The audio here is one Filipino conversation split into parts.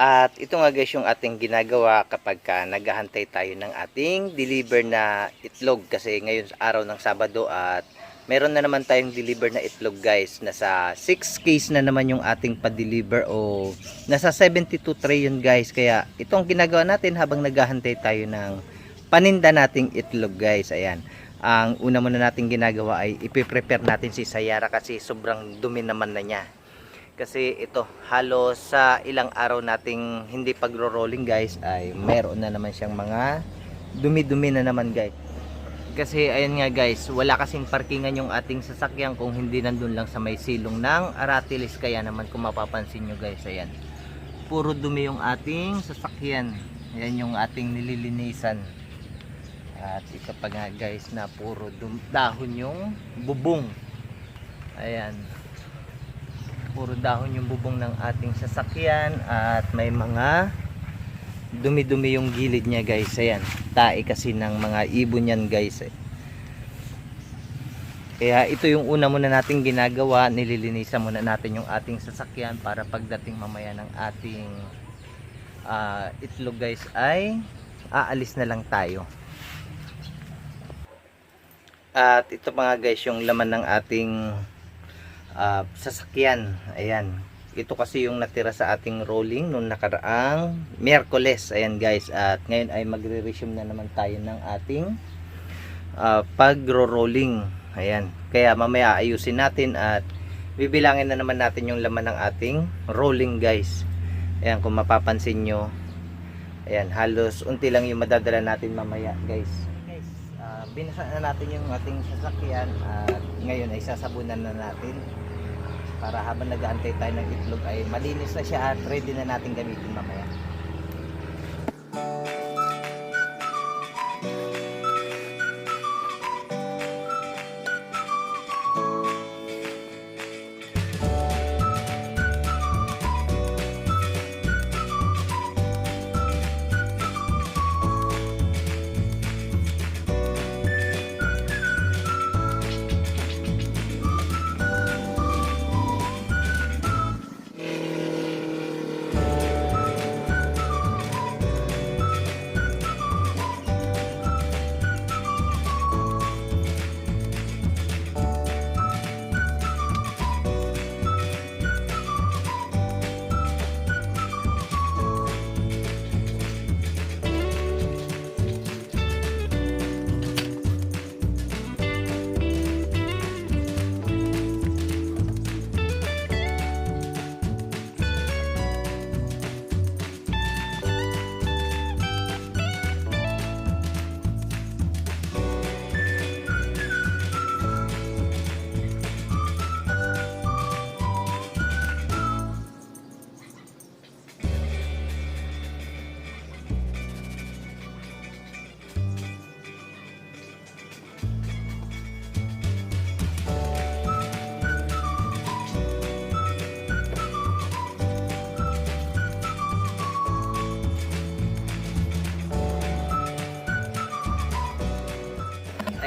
At ito nga guys yung ating ginagawa kapag ka naghahantay tayo ng ating deliver na itlog kasi ngayon araw ng Sabado at meron na naman tayong deliver na itlog guys. Nasa 6 case na naman yung ating pa-deliver o nasa 72 tray yun guys. Kaya ito ang ginagawa natin habang naghahantay tayo ng paninda nating itlog guys. Ayan. Ang una muna nating ginagawa ay ipiprepare natin si Sayara kasi sobrang dumi naman na niya kasi ito halos sa ilang araw nating hindi pagro-rolling guys ay meron na naman siyang mga dumi-dumi na naman guys. Kasi ayun nga guys wala kasing parkingan yung ating sasakyan kung hindi nandun lang sa may silong ng Aratilis. Kaya naman kung mapapansin nyo guys ayan. Puro dumi yung ating sasakyan. Ayan yung ating nililinisan. At pa nga guys na puro dahon yung bubong. Ayan puro dahon yung bubong ng ating sasakyan at may mga dumi-dumi yung gilid niya guys. Ayan tae kasi ng mga ibon yan guys eh. kaya ito yung una muna nating ginagawa. Nililinisan muna natin yung ating sasakyan para pagdating mamaya ng ating ah, itlog guys ay aalis na lang tayo. At ito pa nga guys yung laman ng ating ah, sasakyan. Ayan. Ito kasi yung natira sa ating rolling nung nakaraang Miyerkules. Ayan guys. At ngayon ay magre-resume na naman tayo ng ating ah, pagro-rolling. Ayan. Kaya mamaya ayusin natin at bibilangin na naman natin yung laman ng ating rolling guys. Ayan kung mapapansin nyo. Ayan. Halos unti lang yung madadala natin mamaya guys. Binasa na natin yung ating sasakyan at ngayon ay sasabunan na natin para habang nag-aantay tayo ng itlog ay malinis na siya at ready na natin gamitin mamaya.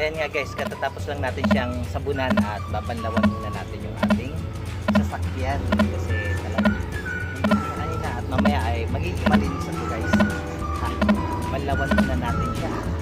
Ayan nga guys, katatapos lang natin siyang sabunan at babanlawan muna natin yung ating sasakyan kasi talagang kanina at mamaya ay magiging malinis ito guys. Ha, banlawan muna natin siya.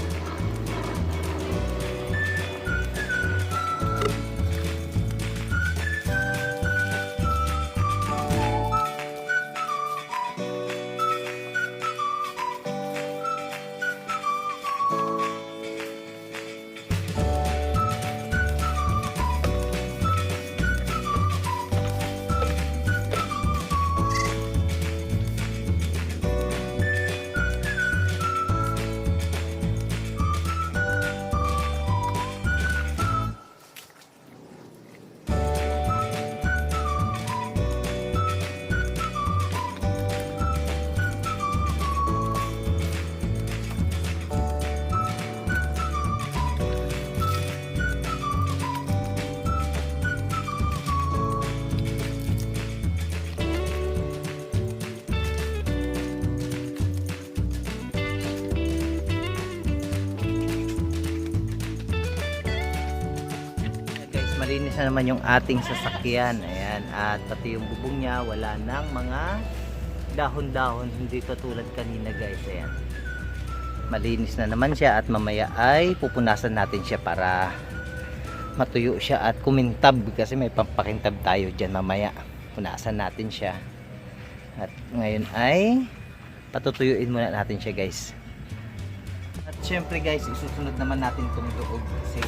Malinis na naman yung ating sasakyan. Ayan, at pati yung bubong niya wala nang mga dahon-dahon. Hindi katulad kanina guys. Ayan. Malinis na naman siya at mamaya ay pupunasan natin siya para matuyo siya at kumintab. Kasi may pampakintab tayo dyan mamaya. Punasan natin siya. At ngayon ay patutuyuin muna natin siya guys. At syempre guys isusunod naman natin itong loob kasi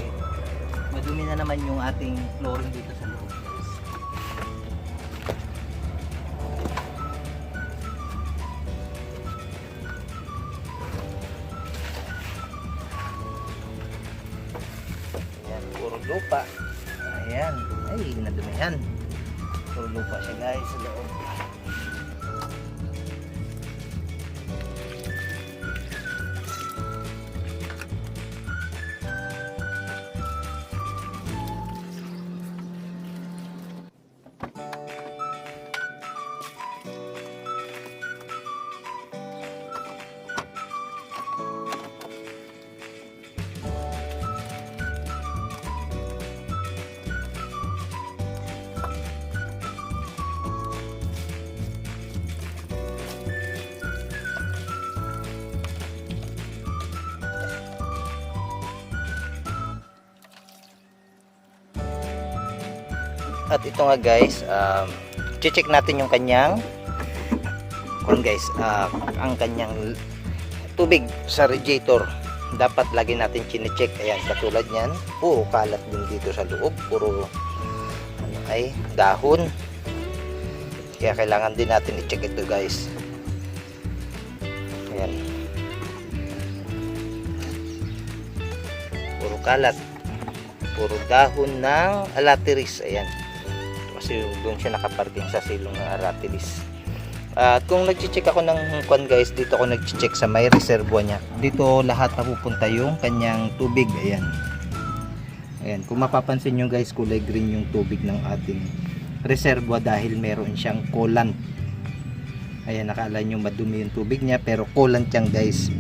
madumi na naman yung ating flooring dito sa loob Ayan, puro lupa. Ayan. Ay, nadumihan. Puro lupa siya guys sa loob. At ito nga guys, um, check natin yung kanyang kung guys, ah, ang kanyang tubig sa radiator. Dapat lagi natin chine-check. Ayan, katulad niyan. Puro kalat din dito sa loob. Puro ano ay dahon. Kaya kailangan din natin i-check ito guys. Ayan. Puro kalat. Puro dahon ng alateris. Ayan kasi doon siya nakaparking sa silong ng Aratilis. At kung nagche-check ako ng kwan guys, dito ako nagche-check sa may reservoir niya. Dito lahat napupunta yung kanyang tubig. Ayan. Ayan, kung mapapansin nyo guys, kulay green yung tubig ng ating reservoir dahil meron siyang coolant. Ayan, nakala nyo madumi yung tubig niya pero coolant yan guys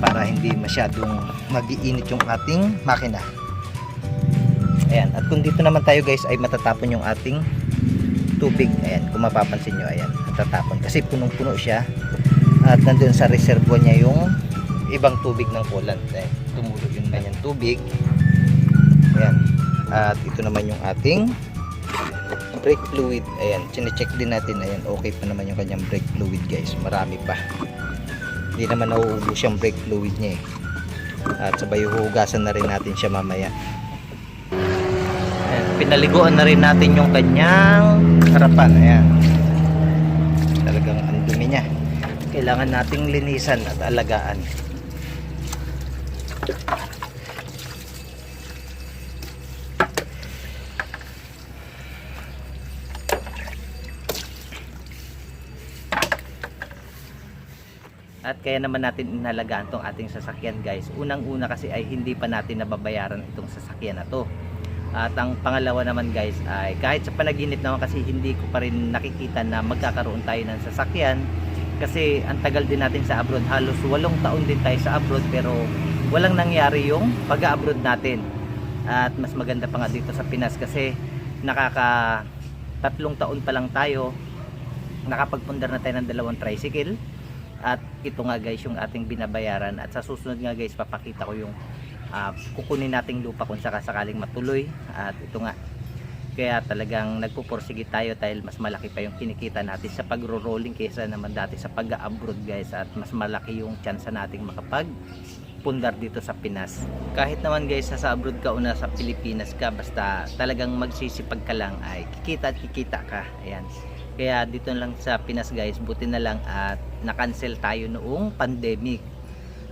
para hindi masyadong magiinit yung ating makina. Ayan, at kung dito naman tayo guys ay matatapon yung ating tubig. Ayan, kung mapapansin nyo, ayan, matatapon. Kasi punong-puno siya. At nandun sa reservoir niya yung ibang tubig ng coolant. Ayan, tumulo yung kanyang tubig. Ayan. At ito naman yung ating brake fluid. Ayan, chinecheck din natin. Ayan, okay pa naman yung kanyang brake fluid guys. Marami pa. Hindi naman nauubos yung brake fluid niya eh. At sabay huhugasan na rin natin siya mamaya. Ayan, pinaliguan na rin natin yung kanyang harapan. Ayan. Talagang ang dumi niya. Kailangan nating linisan at alagaan. At kaya naman natin inalagaan tong ating sasakyan guys. Unang-una kasi ay hindi pa natin nababayaran itong sasakyan na to. At ang pangalawa naman guys ay kahit sa panaginip naman kasi hindi ko pa rin nakikita na magkakaroon tayo ng sasakyan. Kasi ang tagal din natin sa abroad. Halos walong taon din tayo sa abroad pero walang nangyari yung pag-abroad natin. At mas maganda pa nga dito sa Pinas kasi nakaka tatlong taon pa lang tayo nakapagpundar na tayo ng dalawang tricycle at ito nga guys yung ating binabayaran at sa susunod nga guys papakita ko yung ah, kukunin nating lupa kung sakasakaling matuloy. At ito nga kaya talagang nagpupursige tayo dahil mas malaki pa yung kinikita natin sa pagro-rolling kaysa naman dati sa pag-abroad guys. At mas malaki yung chance nating makapag pundar dito sa Pinas. Kahit naman guys sa abroad ka una sa Pilipinas ka basta talagang magsisipag ka lang ay kikita at kikita ka. Ayan. Kaya dito lang sa Pinas guys buti na lang at na-cancel tayo noong pandemic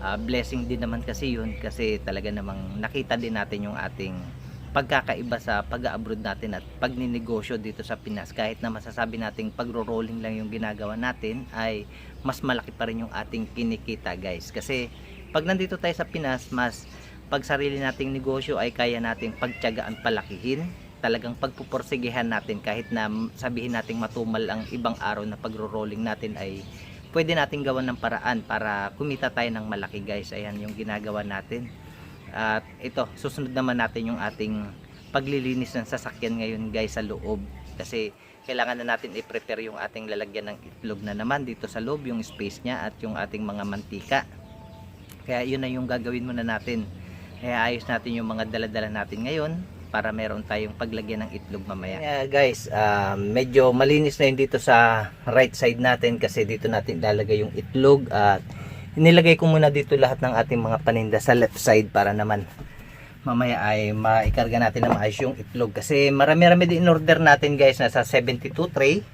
Ah, blessing din naman kasi yun kasi talaga namang nakita din natin yung ating pagkakaiba sa pag-abroad natin at pagninegosyo dito sa Pinas. Kahit na masasabi nating pagro-rolling lang yung ginagawa natin ay mas malaki pa rin yung ating kinikita guys. Kasi pag nandito tayo sa Pinas mas pag sarili nating negosyo ay kaya nating pagtiyagaan palakihin. Talagang pagpupursigihan natin kahit na sabihin nating matumal ang ibang araw na pagro-rolling natin ay pwede nating gawan ng paraan para kumita tayo ng malaki guys ayan yung ginagawa natin at ito susunod naman natin yung ating paglilinis ng sasakyan ngayon guys sa loob kasi kailangan na natin i-prepare yung ating lalagyan ng itlog na naman dito sa loob, yung space niya at yung ating mga mantika. Kaya yun na yung gagawin muna natin. Kaya ayos natin yung mga daladala natin ngayon para meron tayong paglagyan ng itlog mamaya. Yeah, guys, ah, medyo malinis na yun dito sa right side natin kasi dito natin lalagay yung itlog at inilagay ko muna dito lahat ng ating mga paninda sa left side para naman mamaya ay maikarga natin na maayos yung itlog. Kasi marami-rami din in order natin guys nasa 72 tray.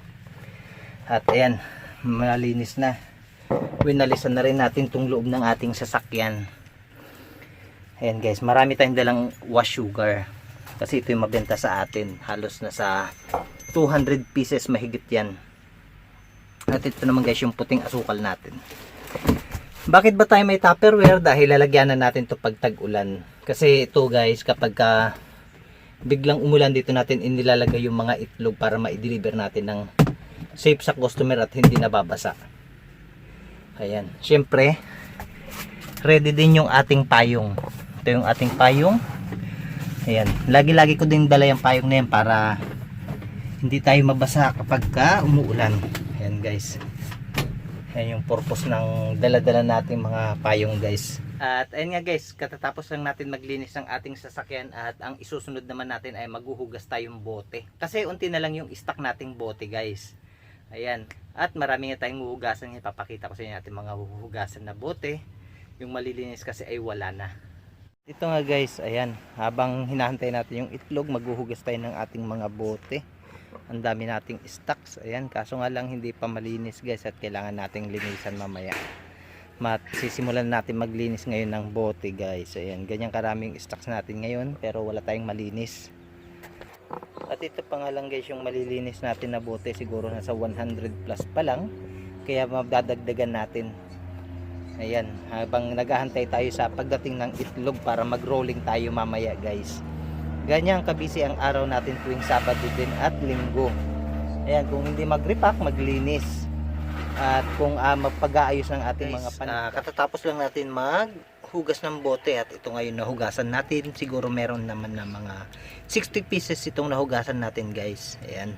At ayan malinis na. Winalisan na rin natin tong loob ng ating sasakyan. Ayan guys marami tayong dalang wash sugar kasi ito yung mabenta sa atin. Halos na sa 200 pieces mahigit yan. At ito naman guys yung puting asukal natin. Bakit ba tayo may tupperware? Dahil lalagyan na natin to pag tag-ulan. Kasi ito guys kapag ka biglang umulan dito natin inilalagay yung mga itlog para ma-deliver natin ng safe sa customer at hindi nababasa. Ayan. Syempre ready din yung ating payong. Ito yung ating payong ayan. Lagi-lagi ko din dala yung payong na yan para hindi tayo mabasa kapag ka umuulan. Ayan guys. Ayan yung purpose ng dala-dala nating mga payong guys. At ayun nga guys katatapos lang natin maglinis ng ating sasakyan at ang isusunod naman natin ay maghuhugas tayong bote. Kasi unti na lang yung stock nating bote guys. Ayan. At marami nga tayong huhugasan. Ipapakita ko sa inyo natin mga huhugasan na bote. Yung malilinis kasi ay wala na ito nga guys ayan. Habang hinahantay natin yung itlog maghuhugas tayo ng ating mga bote. Ang dami nating stocks ayan. Kaso nga lang hindi pa malinis guys at kailangan nating linisan mamaya. Mat sisimulan natin maglinis ngayon ng bote guys. Ayan ganyan karaming stocks natin ngayon pero wala tayong malinis. At ito pa nga lang guys yung malilinis natin na bote siguro nasa 100 plus pa lang. Kaya madadagdagan natin ayan habang naghahantay tayo sa pagdating ng itlog para mag rolling tayo mamaya guys. Ganyan kabisi ang araw natin tuwing Sabado din at Linggo. Ayan kung hindi mag-repack maglinis. At kung uh, magpag-aayos ng ating mga pan katatapos lang natin maghugas ng bote at ito ngayon nahugasan natin. Siguro meron naman na mga 60 pieces itong nahugasan natin guys. Ayan.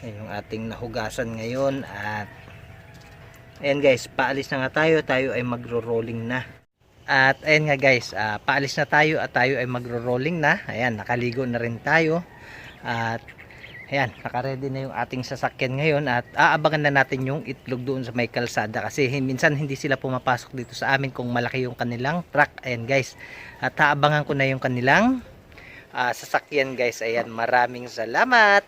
Ayan yung ating nahugasan ngayon at ayan guys paalis na nga tayo tayo ay magro-rolling na at ayan nga guys ah, paalis na tayo at tayo ay magro-rolling na ayan nakaligo na rin tayo at Ayan, naka-ready na yung ating sasakyan ngayon at aabangan na natin yung itlog doon sa may kalsada kasi minsan hindi sila pumapasok dito sa amin kung malaki yung kanilang truck. Ayan guys, at aabangan ko na yung kanilang ah, sasakyan guys. Ayan, maraming salamat.